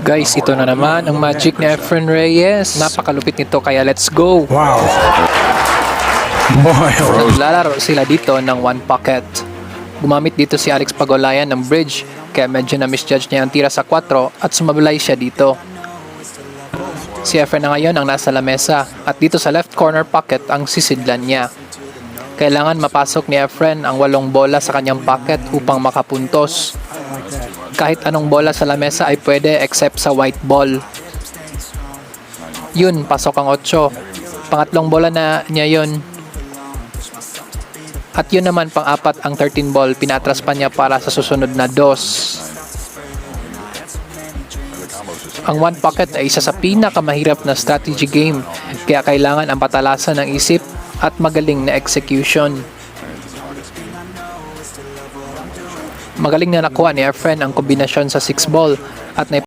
Guys, ito na naman ang magic ni Efren Reyes. Napakalupit nito kaya let's go. Wow. Boy, oh. Naglalaro sila dito ng one pocket. Gumamit dito si Alex Pagolayan ng bridge kaya medyo na misjudge niya ang tira sa 4 at sumablay siya dito. Si Efren na ngayon ang nasa lamesa at dito sa left corner pocket ang sisidlan niya. Kailangan mapasok ni Efren ang walong bola sa kanyang pocket upang makapuntos. Kahit anong bola sa lamesa ay pwede except sa white ball. Yun, pasok ang 8. Pangatlong bola na niya yun. At yun naman pang-apat ang 13 ball, pinatras pa niya para sa susunod na dos. Ang one pocket ay isa sa pinakamahirap na strategy game, kaya kailangan ang patalasan ng isip at magaling na execution. Magaling na nakuha ni Efren ang kombinasyon sa 6 ball at